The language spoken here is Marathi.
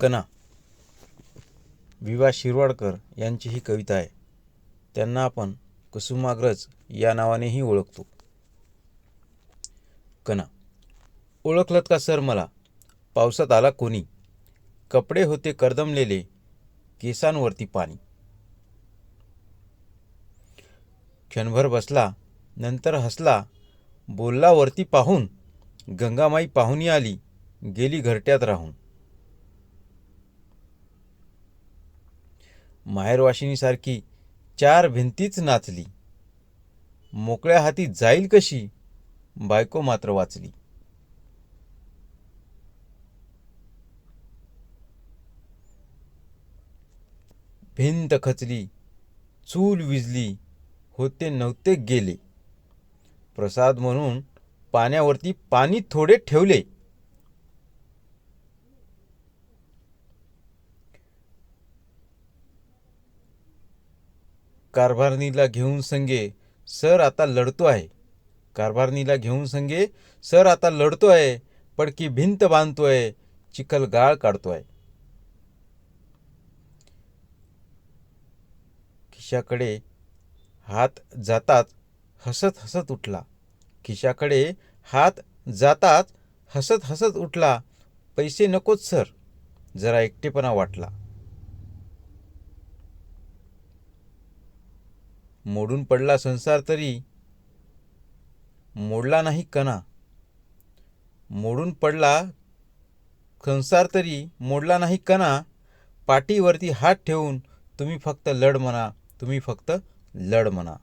कना. विवा शिरवाडकर यांची ही कविता आहे. त्यांना आपण कुसुमाग्रज या नावानेही ओळखतो. कणा ओळखलत का सर मला? पावसात आला कोणी? कपडे होते करदमलेले केसांवरती पाणी. क्षणभर बसला नंतर हसला बोलला वरती पाहून गंगामाई पाहुणी आली गेली घरट्यात राहून. माहेरवाशिनीसारखी चार भिंतीच नाचली. मोकळ्या हाती जाईल कशी? बायको मात्र वाचली. भिंत खचली चूल विजली होते नव्हते गेले. प्रसाद म्हणून पाण्यावरती पाणी थोडे ठेवले. कारभारणीला घेऊन संगे सर आता लढतो आहे. कारभारणीला घेऊन संगे सर आता लढतो आहे पडकी भिंत बांधतोय चिखल गाळ काढतोय. खिशाकडे हात जाताच हसत हसत उठला. खिशाकडे हात जाताच हसत हसत उठला. पैसे नकोच सर. जरा एकटेपणा वाटला. मोडून पडला संसार तरी. मोडला नाही कणा. मोडून पडला संसार तरी. मोडला नाही कणा. पाठीवरती हात ठेवून तुम्ही फक्त लढ म्हणा. तुम्ही फक्त लढ म्हणा.